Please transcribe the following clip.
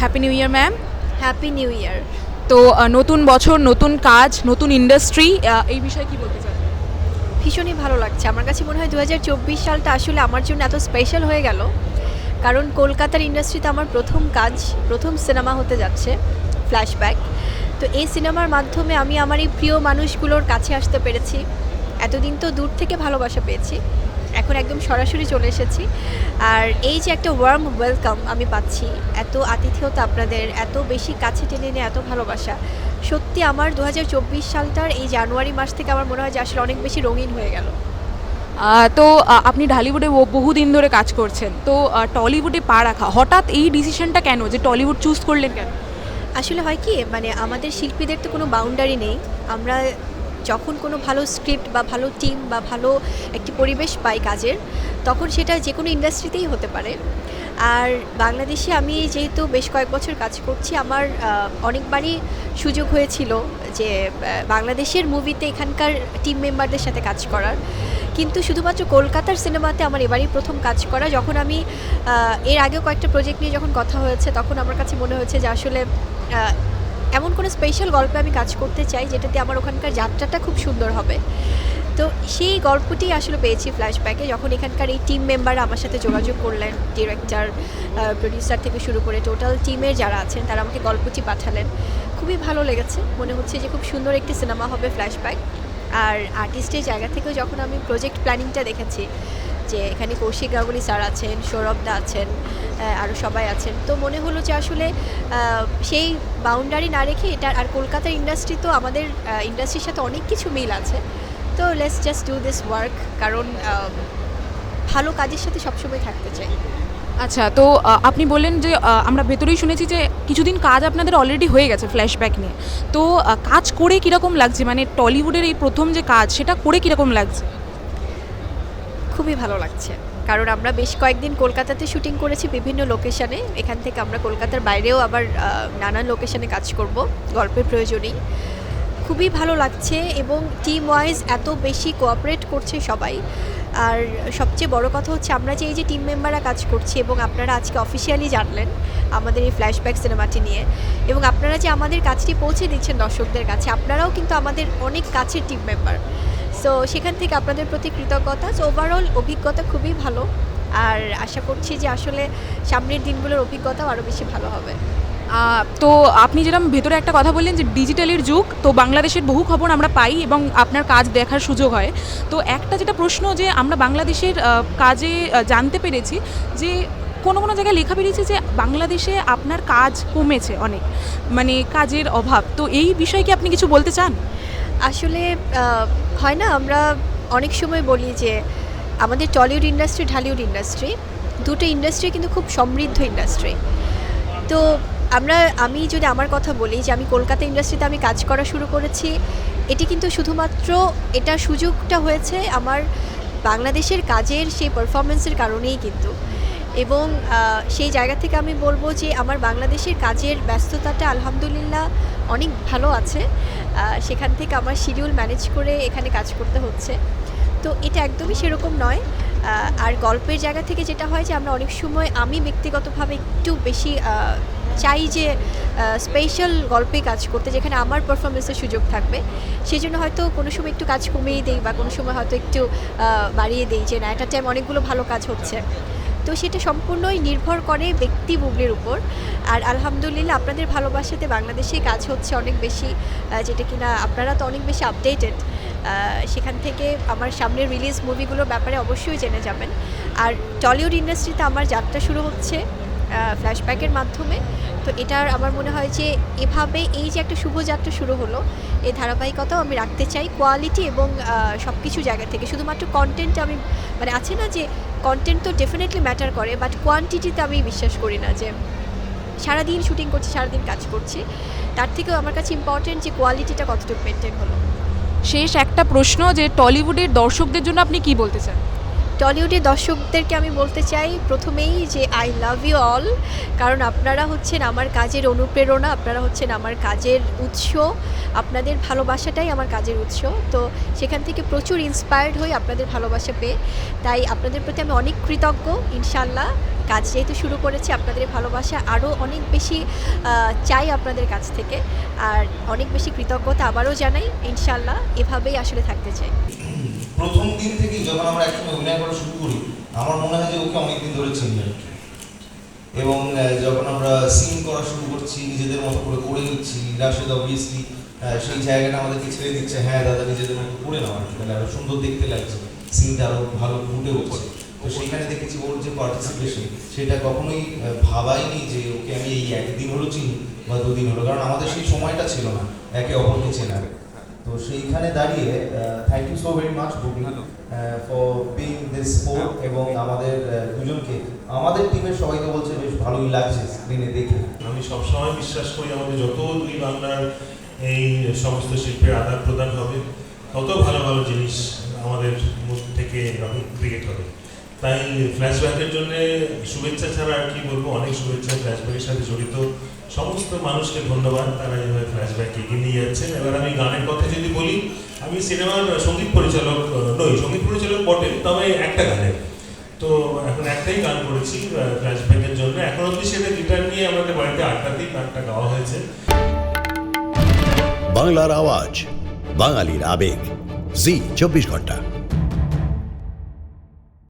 Happy new year ma'am happy new year তো নতুন বছর নতুন কাজ নতুন ইন্ডাস্ট্রি এই বিষয়ে কি বলতে চান? ভীষণই ভালো লাগছে। আমার কাছে মনে হয় দু হাজার চব্বিশ সালটা আসলে আমার জন্য এত স্পেশাল হয়ে গেল। কারণ কলকাতার ইন্ডাস্ট্রিতে আমার প্রথম কাজ প্রথম সিনেমা হতে যাচ্ছে ফ্ল্যাশব্যাক তো এই সিনেমার মাধ্যমে আমি আমার এই প্রিয় মানুষগুলোর কাছে আসতে পেরেছি। এতদিন তো দূর থেকে ভালোবাসা পেয়েছি। এখন একদম সরাসরি চলে এসেছি। আর এই যে একটা ওয়ার্ম ওয়েলকাম আমি পাচ্ছি এত আতিথেয়তা আপনাদের এত বেশি কাছে টেনে নিয়ে এত ভালোবাসা সত্যি আমার দু হাজার চব্বিশ সালটার এই জানুয়ারি মাস থেকে আমার মনে হয় যে আসলে অনেক বেশি রঙিন হয়ে গেল। তো আপনি ঢালিউডে বহুদিন ধরে কাজ করছেন। তো টলিউডে পা রাখা হঠাৎ এই ডিসিশনটা কেন যে টলিউড চুজ করলেন কেন? আসলে হয় কি মানে আমাদের শিল্পীদের তো কোনো বাউন্ডারি নেই। আমরা যখন কোনো ভালো স্ক্রিপ্ট বা ভালো টিম বা ভালো একটি পরিবেশ পাই কাজের, তখন সেটা যে কোনো ইন্ডাস্ট্রিতেই হতে পারে। আর বাংলাদেশে আমি যেহেতু বেশ কয়েক বছর কাজ করছি, আমার অনেকবারই সুযোগ হয়েছিল যে বাংলাদেশের মুভিতে এখানকার টিম মেম্বারদের সাথে কাজ করার। কিন্তু শুধুমাত্র কলকাতার সিনেমাতে আমার এবারই প্রথম কাজ করা। যখন আমি এর আগেও কয়েকটা প্রজেক্ট নিয়ে যখন কথা হয়েছে, তখন আমার কাছে মনে হয়েছে যে আসলে এমন কোনো স্পেশাল গল্পে আমি কাজ করতে চাই যেটাতে আমার ওখানকার যাত্রাটা খুব সুন্দর হবে। তো সেই গল্পটি আসলে পেয়েছি ফ্ল্যাশব্যাকে যখন এখানকার এই টিম মেম্বাররা আমার সাথে যোগাযোগ করলেন ডিরেক্টর প্রডিউসার থেকে শুরু করে টোটাল টিমের যারা আছেন তারা আমাকে গল্পটি পাঠালেন। খুবই ভালো লেগেছে। মনে হচ্ছে যে খুব সুন্দর একটি সিনেমা হবে ফ্ল্যাশব্যাক আর আর্টিস্টের জায়গা থেকেও যখন আমি প্রজেক্ট প্ল্যানিংটা দেখেছি যে এখানে কৌশিক গাঙ্গুলি স্যার আছেন সৌরভদা আছেন আহ, আরও সবাই আছেন তো মনে হলো যে আসলে সেই বাউন্ডারি না রেখে এটা আর কলকাতার ইন্ডাস্ট্রি তো আমাদের ইন্ডাস্ট্রির সাথে অনেক কিছু মিল আছে। তো let's just do this work কারণ ভালো কাজের সাথে সবসময় থাকতে চাই। আচ্ছা তো আপনি বললেন যে আমরা ভেতরেই শুনেছি যে কিছুদিন কাজ আপনাদের অলরেডি হয়ে গেছে ফ্ল্যাশব্যাক নিয়ে। তো কাজ করে কীরকম লাগছে? মানে টলিউডের এই প্রথম যে কাজ, সেটা করে কীরকম লাগছে? খুবই ভালো লাগছে। কারণ আমরা বেশ কয়েকদিন কলকাতাতে শুটিং করেছি বিভিন্ন লোকেশানে এখান থেকে আমরা কলকাতার বাইরেও আবার নানান লোকেশানে কাজ করব। গল্পের প্রয়োজনেই। খুবই ভালো লাগছে এবং টিম ওয়াইজ এত বেশি কোঅপারেট করছে সবাই। আর সবচেয়ে বড় কথা হচ্ছে আমরা যে এই যে টিম মেম্বাররা কাজ করছি এবং আপনারা আজকে অফিসিয়ালি জানলেন আমাদের এই ফ্ল্যাশব্যাক সিনেমাটি নিয়ে এবং আপনারা যে আমাদের কাজটি পৌঁছে দিচ্ছেন দর্শকদের কাছে, আপনারাও কিন্তু আমাদের অনেক কাছের টিম মেম্বার সো সেখান থেকে আপনাদের প্রতি কৃতজ্ঞতা। সো ওভারঅল অভিজ্ঞতা খুবই ভালো। আর আশা করছি যে আসলে সামনের দিনগুলোর অভিজ্ঞতাও আরও বেশি ভালো হবে। তো আপনি যেরকম ভেতরে একটা কথা বললেন যে ডিজিটালের যুগ, তো বাংলাদেশের বহু খবর আমরা পাই এবং আপনার কাজ দেখার সুযোগ হয়। তো একটা যেটা প্রশ্ন যে আমরা বাংলাদেশের কাজে জানতে পেরেছি যে কোনো কোনো জায়গায় লেখা বেরিয়েছে যে বাংলাদেশে আপনার কাজ কমেছে অনেক মানে কাজের অভাব। তো এই বিষয়ে কি আপনি কিছু বলতে চান? আসলে হয় না, আমরা অনেক সময় বলি যে আমাদের টলিউড ইন্ডাস্ট্রি, ঢালিউড ইন্ডাস্ট্রি, দুটো ইন্ডাস্ট্রি কিন্তু খুব সমৃদ্ধ ইন্ডাস্ট্রি। তো আমরা, আমি যদি আমার কথা বলি যে আমি কলকাতা ইন্ডাস্ট্রিতে আমি কাজ করা শুরু করেছি, এটি কিন্তু শুধুমাত্র এটা সুযোগটা হয়েছে আমার বাংলাদেশের কাজের সেই পারফরমেন্সের কারণেই কিন্তু। এবং সেই জায়গা থেকে আমি বলব যে আমার বাংলাদেশের কাজের ব্যস্ততাটা আলহামদুলিল্লাহ অনেক ভালো আছে। সেখান থেকে আমার শিডিউল ম্যানেজ করে এখানে কাজ করতে হচ্ছে। তো এটা একদমই সেরকম নয়। আর গল্পের জায়গা থেকে যেটা হয় যে আমরা অনেক সময় আমি ব্যক্তিগতভাবে একটু বেশি চাই যে স্পেশাল গল্পে কাজ করতে যেখানে আমার পারফরমেন্সের সুযোগ থাকবে। সেই জন্য হয়তো কোনো সময় একটু কাজ কমিয়ে দিই বা কোনো সময় হয়তো একটু বাড়িয়ে দিই যে না একটা টাইম অনেকগুলো ভালো কাজ হচ্ছে। তো সেটা সম্পূর্ণই নির্ভর করে ব্যক্তি বুগলির উপর। আর আলহামদুলিল্লাহ আপনাদের ভালোবাসাতে বাংলাদেশে কাজ হচ্ছে অনেক বেশি যেটা কিনা আপনারা তো অনেক বেশি আপডেটেড সেখান থেকে আমার সামনের রিলিজ মুভিগুলোর ব্যাপারে অবশ্যই জেনে যাবেন। আর টলিউড ইন্ডাস্ট্রিতে আমার যাত্রা শুরু হচ্ছে ফ্ল্যাশব্যাকের মাধ্যমে। তো এটার আমার মনে হয় যে এভাবে এই যে একটা শুভযাত্রা শুরু হলো এই ধারাবাহিকতাও আমি রাখতে চাই। কোয়ালিটি এবং সব কিছু জায়গা থেকে। শুধুমাত্র কন্টেন্ট আমি মানে আছে না যে কন্টেন্ট তো ডেফিনেটলি ম্যাটার করে বাট কোয়ান্টিটিতে আমি বিশ্বাস করি না যে সারাদিন শুটিং করছি, সারাদিন কাজ করছি। তার থেকেও আমার কাছে ইম্পর্টেন্ট যে কোয়ালিটিটা কতটুকু মেনটেন হলো। শেষ একটা প্রশ্ন যে টলিউডের দর্শকদের জন্য আপনি কি বলতে চান? টলিউডের দর্শকদেরকে আমি বলতে চাই প্রথমেই যে আই লাভ ইউ অল কারণ আপনারা হচ্ছেন আমার কাজের অনুপ্রেরণা, আপনারা হচ্ছেন আমার কাজের উৎস, আপনাদের ভালোবাসাটাই আমার কাজের উৎস। তো সেখান থেকে প্রচুর ইন্সপায়ার্ড হই আপনাদের ভালোবাসা পেয়ে। তাই আপনাদের প্রতি আমি অনেক কৃতজ্ঞ ইনশাল্লাহ কাজ যেহেতু শুরু করেছি, আপনাদের ভালোবাসা আরও অনেক বেশি চাই আপনাদের কাছ থেকে। আর অনেক বেশি কৃতজ্ঞতা আবারও জানাই ইনশাল্লাহ এভাবেই আসলে থাকতে চাই। প্রথম দিন থেকেই যখন আমরা একসঙ্গে অভিনয় করা শুরু করি আমার মনে হয় যে ওকে অনেকদিন ধরে চিনি এবং যখন আমরা সিন করা শুরু করছি নিজেদের মতো করে করে নিচ্ছি রাশেদ অবভিয়াসলি সেই জায়গাটা আমাদেরকে ছেড়ে দিচ্ছে হ্যাঁ দাদা নিজেদের মতো করে নাও আর কি, তাহলে আরও সুন্দর দেখতে লাগছে সিনটা আরও ভালো ফুটে উঠছে। তো সেইখানে দেখেছি ওর যে পার্টিসিপেশন সেটা কখনোই ভাবাইনি যে ওকে আমি এই একদিন হলো চিনি বা দুদিন হলো কারণ আমাদের সেই সময়টা ছিল না একে অপরকে চেনার। তো সেইখানে দাঁড়িয়ে thank you so very much Bubi for being this sport এবং আমাদের দুজনকে। আমাদের টিমের সবাইকে বলছে বেশ ভালোই লাগছে স্ক্রিনে দেখে। আমি সবসময় বিশ্বাস করি আমাদের যত দুই বাংলার এই সমস্ত শিল্পের আদান প্রদান হবে তত ভালো ভালো জিনিস আমাদের মুখ থেকে ক্রিয়েট হবে। তাই ফ্ল্যাশব্যাকের জন্য শুভেচ্ছা ছাড়া আর কি বলব? অনেক শুভেচ্ছা ফ্ল্যাশব্যাকের সাথে জড়িত। সমস্ত মানুষকে ধন্যবাদ, তারা এইভাবে ফ্ল্যাশব্যাক এগিয়ে নিয়ে যাচ্ছেন। এবার আমি গানের কথা যদি বলি, আমি সিনেমার সংগীত পরিচালক নই, সংগীত পরিচালক বটে তবে একটা গানের। তো এখন একটাই গান করেছি ফ্ল্যাশব্যাকের জন্য। এখন অবধি সেটা গিটার নিয়ে আমাদের বাড়িতে আড্ডাতেই গানটা গাওয়া হয়েছে। বাংলার আওয়াজ, বাঙালির আবেগ, জি, চব্বিশ ঘণ্টা।